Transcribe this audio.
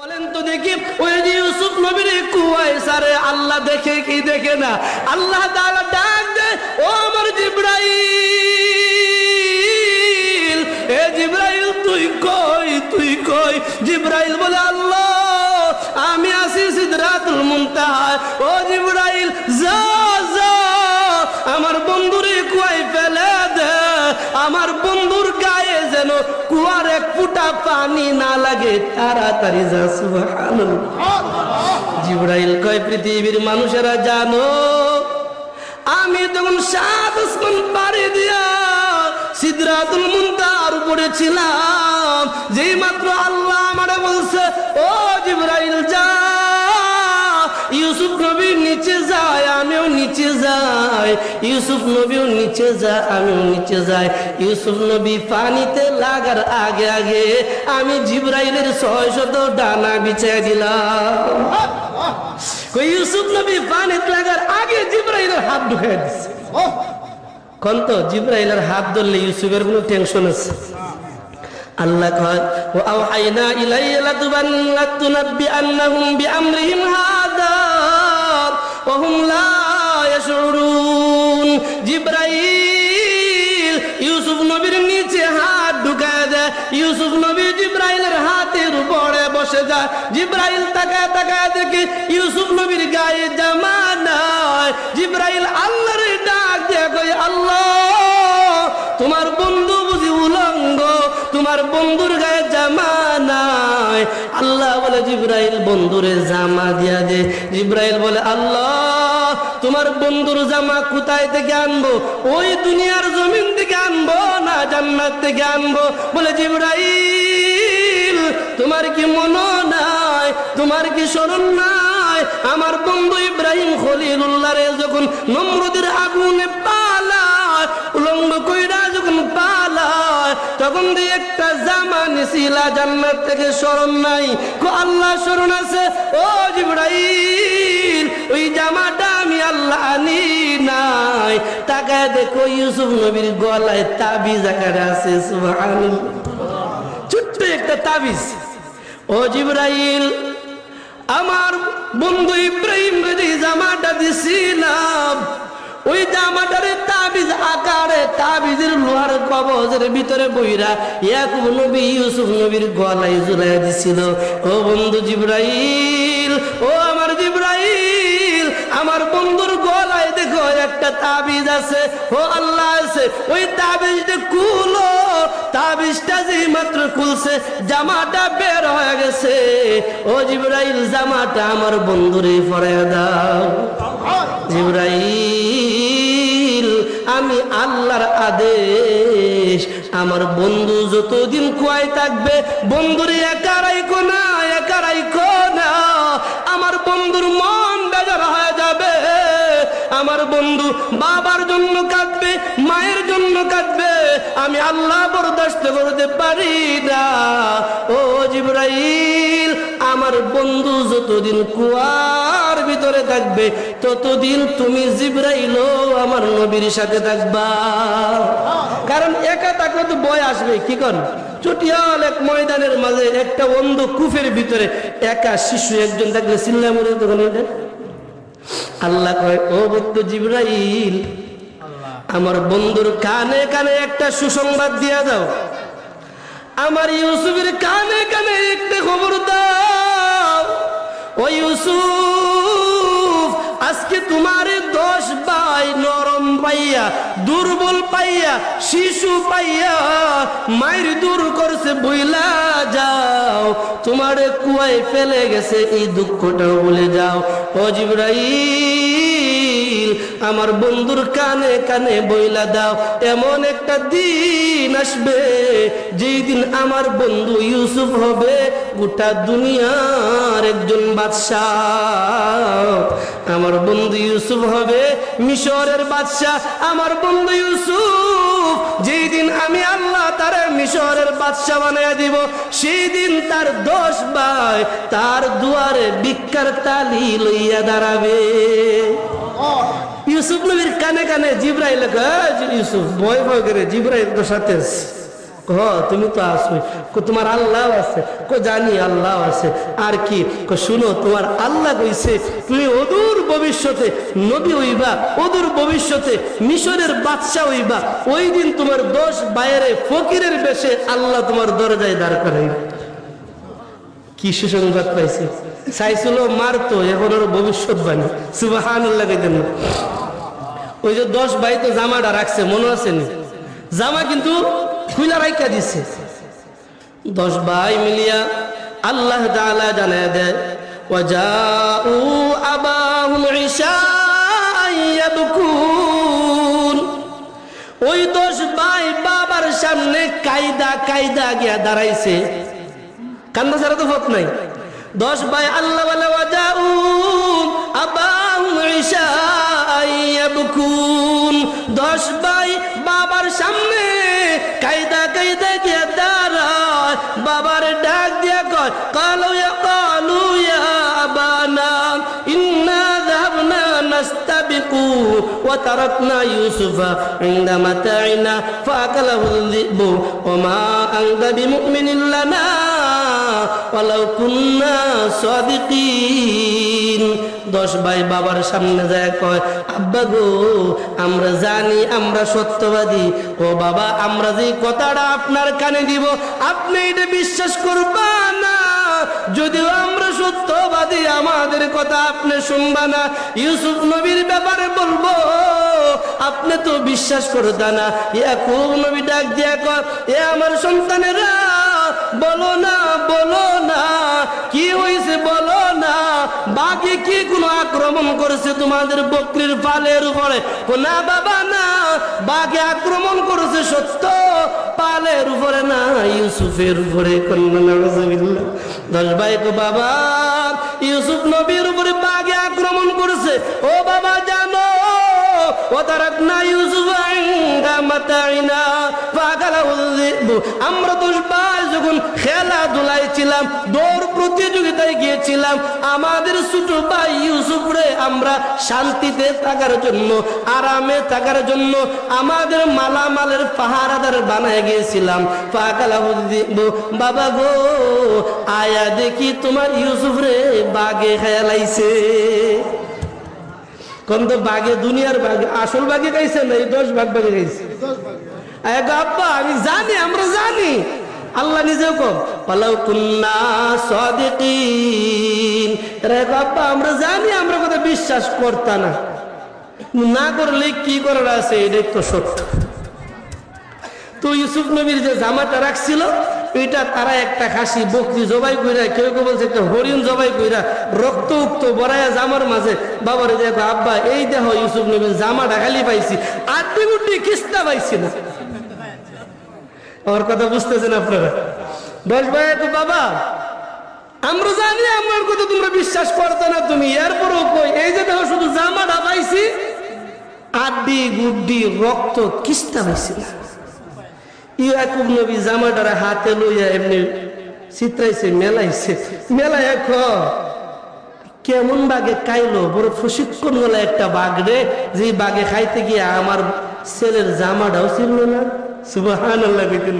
বলেন তো দেখি, ওই যে ইউসুফ নবীর কুয়ায় সারে আল্লাহ দেখে কি দেখে না? আল্লাহ ডাক দে ও আমার কই, তুই কই? জিব্রাইল বলে, আল্লাহ, আমি ও আমার বন্ধুরে আমার বন্ধুর গায়ে যেন কুয়ার এক ফুটা পানি না লাগে, তাড়াতাড়ি যা জিব্রাইল কয়, পৃথিবীর মানুষেরা জানো, আমি তখন সাত আসমান পাড়ি দিয়া সিদরাতুল মুনতাহার উপরে ছিলাম যেই মাত্র আল্লাহ আমারে বলছে, ও জিব্রাইল, যা। ইউসুফ নবী নিচে যায় আমিও নিচে যাই। ইউসুফ নবীও নিচে যায় আমিও নিচে যাই। ইউসুফ নবী পানিতে লাগার আগে আগে আমি জিব্রাইলের ছয় শত ডানা বিছাই দিলাম। ইউসুফ নবী পানিতে লাগার আগে জিব্রাইলের হাত ঢুকাই দিচ্ছে কোন তো জিব্রাইলের হাত ধরলে ইউসুফের কোনো টেনশন আছে? আল্লাহ কয়, ও আওহাইনা ইলাইয়া লাতুবান লাতুনাব্বি আন্নাহুম বিআমরিহিম হাদা ওয়া লা ইয়াশউরুন। জিব্রাইল, ইউসুফ নবীর নিচে হাত ঢুকায় দেয়, ইউসুফ নবী জিব্রাইলের হাতের উপরে বসে যায়। জিব্রাইল তাকায় তাকায় দেখে ইউসুফ নবীর গায়ে জামা নাই। জিব্রাইল আল্লাহর ডাক দিয়ে কই আল্লাহ, তোমার তোমার বন্ধুর গায়ে জামা নাই। আল্লাহ বলে, জিব্রাইল বন্ধুরে জামা দিয়া দে। জিব্রাইল বলে, আল্লাহ, তোমার বন্ধুর জামা কোথায় থেকে আনব? ওই দুনিয়ার জমিন থেকে আনব না জান্নাত থেকে আনব? বলে, জিব্রাইল, তোমার কি মনো নাই? তোমার কি স্মরণ নাই? আমার বন্ধু ইব্রাহিম খলিলুল্লাহ রে যখন নমরুদের আগুনে পালা উলঙ্গ কইরা যখন পালায় তখন দিয়ে একটা জামা নিছিলা জান্নাত থেকে স্মরণ নাই। কো আল্লাহ স্মরণ আছে? ও জিব্রাইল, ওই জামাটা আমি আল্লাহ আনি নাই। তাকায় দেখো ইউসুফ নবীর গলায় তাবিজ আকারে আছে ছোট্ট একটা তাবিজ। ও জিব্রাইল, আমার বন্ধু ইব্রাহিম জামাটা দিছিলাম ওই জামাটারে তাবিজ, আকারে তাবিজের লোহার কবজের ভিতরে বইরা ইয়াকুব নবী, ইউসুফ নবীর গলায় ঝুলাই দিছিল। ও বন্ধু জিব্রাইল, ও আমার জিব্রাইল, আমার বন্ধুর গলায় দেখো একটা তাবিজ আছে। ও আল্লাহ আছে, ওই তাবিজটা কুলো তাবিজটা যে মাত্র খুলছে, জামাটা বের হয়ে গেছে। ও জিব্রাইল, জামাটা আমার বন্ধুরে পরে দাও। জিব্রাইল আমি আল্লাহর আদেশ। আমার বন্ধু যতদিন কুয়ায় থাকবে, বন্ধুরে একা রাইকো না, একা রাইকো না। আমার বন্ধুর মন বেজার হয়ে যাবে। আমার বন্ধু বাবার জন্য কাঁদবে, মায়ের জন্য কাঁদবে। আমি আল্লাহ বরদাস্ত করতে পারি না। ও জিব্রাইল, আমার বন্ধু যতদিন কুয়ার ভিতরে থাকবে। ততদিন তুমি জিব্রাইল আমার নবীর সাথে থাকবা। কারণ একা থাকলে তো বয় আসবে, কি কর? চটিয়াল এক ময়দানের মাঝে, একটা অন্ধ কুফের ভিতরে একা শিশু একজন থাকলে চিল্লা মরে তখন আল্লাহ কয়, ও জিব্রাইল, আমার বন্ধুর কানে কানে একটা সুসংবাদ দিয়া দাও। আমার ইউসুফের কানে কানে একটা খবর দাও। ও ইউসুফ, আজকে তোমার দশ ভাই নরম পাইয়া, দুর্বল পাইয়া, শিশু পাইয়া মায়ের দূর করছে বইলা যাও। তোমার কুয়ায় ফেলে গেছে, এই দুঃখটা বলে যাও। অজিব জিব্রাইল আমার বন্ধুর কানে কানে বইলা দাও, এমন একটা দিন আসবে যেই দিন আমার বন্ধু ইউসুফ হবে। গোটা দুনিয়ার একজন বাদশাহ। আমার বন্ধু ইউসুফ হবে মিশরের বাদশাহ। আমার বন্ধু ইউসুফ, যেই দিন আমি আল্লাহ তার মিশরের বাদশাহ বানিয়ে দিব, সেই দিন তার দশ ভাই তার দুয়ারে ভিক্ষার তালি লইয়া দাঁড়াবে। ইউসুফ নবীর কানে কানে জিব্রাইল ইউসুফ, ভয় ভয় করে জিব্রাইল তো সাথে তুমি তো আসো, কো তোমার আল্লাহ আছে, কো জানি আল্লাহ আছে, আর কি? শুনো, তোমার আল্লাহ কইছে, তুমি অদূর ভবিষ্যতে নবী হইবা, অদূর ভবিষ্যতে মিশরের বাদশা হইবা, ওই দিন তোমার দোষ বাইরে ফকিরের বেশে আল্লাহ তোমার দরজায় দাঁড় করাইবে। কি সুসংবাদ পাইছে? চাইছিল মারতো, এখন ওর ভবিষ্যৎবাণী। সুবাহান লাগাইতেন না ওই যে দশ ভাই তো জামাটা রাখছে মনে আছে নি জামা কিন্তু খুলা রাইকা দিছে দশ ভাই মিলিয়া আল্লাহ তাআলা জানায় দেয় وجاءوا أباهم عشاء يبكون ওই দশ ভাই বাবার সামনে কায়দা কায়দা গিয়া দাঁড়াইছে কান্না ছাড়া তো পথ নাই দশ ভাই আল্লাহ বলে ওয়াজাউ ইয়াবকুন দশ ভাই বাবার সামনে কায়দা কায়দা গিয়ে দাঁড়ায়। বাবার ডাক দিয়া কয় কালো কালু ইয়া ইন্না যাবনা নাস্তাবিকু, ওয়া তারাকনা ইউসুফা মাতাইনা মা ওয়ালাউ কুন্না সাদিকিন। দশ ভাই বাবার সামনে যায় কয়, আব্বা গো, আমরা জানি আমরা সত্যবাদী। ও বাবা, আমরা যে কথাটা আপনার কানে দিব, আপনি এটা বিশ্বাস করবা না। যদিও আমরা সত্যবাদী, আমাদের কথা আপনি শুনবা না। ইউসুফ নবীর ব্যাপারে বলব, আপনি তো বিশ্বাস করতা না। ইয়াকুব নবী ডাক দিয়া কর এ আমার সন্তানেরা বলো না বলো না, কি হয়েছে বলো না। বাকি কি কোনো আক্রমণ করেছে তোমাদের বকরির পালের উপরে? না, বাবা, না। বাঘে আক্রমণ করেছে সত্য, পালের উপরে না, ইউসুফের উপরে। দশ ভাই কো বাবা, ইউসুফ নবীর উপরে বাঘে আক্রমণ করেছে। ও বাবা, জানো, ও তারাকনা ইউসুফ আইন্দা মাতাইনা। ফাগালাহুল যিবু। আমরা দৌড় প্রতিযোগিতায় আমাদের ছোট ভাই ইউসুফ রে, আমরা শান্তিতে থাকার জন্য, আরামে থাকার জন্য আমাদের মালামালের পাহারাদার বানায় গিয়েছিলাম। যিবু। বাবা গো, আয়া দেখি তোমার ইউসুফ রে বাগে খেয়ালাইছে কোন তো বাঘে দুনিয়ার বাঘে আসল বাঘে গাইছে না এই দশ ভাগ বাঘে গাইছে? আব্বা আমি জানি, আমরা জানি। আল্লাহ নিজেও আব্বা আমরা জানি, আমরা কথা বিশ্বাস করতা না। না করলে কি করার আছে, এটাই তো সত্য। তো ইউসুফ নবীর যে জামাটা রাখছিল, এটা তারা একটা খাসি বকরি জবাই কইরা, কেউ কেউ বলছে একটা হরিণ জবাই কইরা রক্ত উক্ত বড়াইয়া জামার মাঝে। বাবার দেখো, আব্বা, এই দেহ ইউসুফ নবীর জামাটা খালি পাইছি গুটি কিস্তা পাইছি না। আমার কথা বুঝতেছেন আপনারা? দশ ভাই, তো বাবা, আমরা জানি আমার কথা তোমরা বিশ্বাস করতে না তুমি, এরপরও কই? এই যে দেখো, শুধু জামাটা পাইছি আড্ডি, গুড্ডি, রক্ত, কিস্তা পাইছি না ইয়াকুব নবী জামাটার হাতে লইয়া এমনি চিত্রাইছে মেলাইছে। মেলাই এক কেমন বাগে কাইলো? বড় প্রশিক্ষণ গেল একটা বাঘ রে, যে বাঘে খাইতে গিয়ে আমার ছেলের জামাটাও ছিল না সুবাহান আল্লাহ কইতেন